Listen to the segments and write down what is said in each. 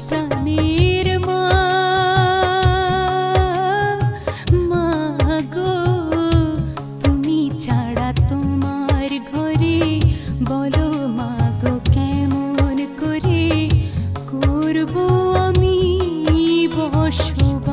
প্রাণীর মা। গো তুমি ছাড়া তোমার ঘরে বলো মাগো কেমন করে? করব আমি বসবা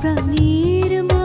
প্রাণীর মা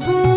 kurban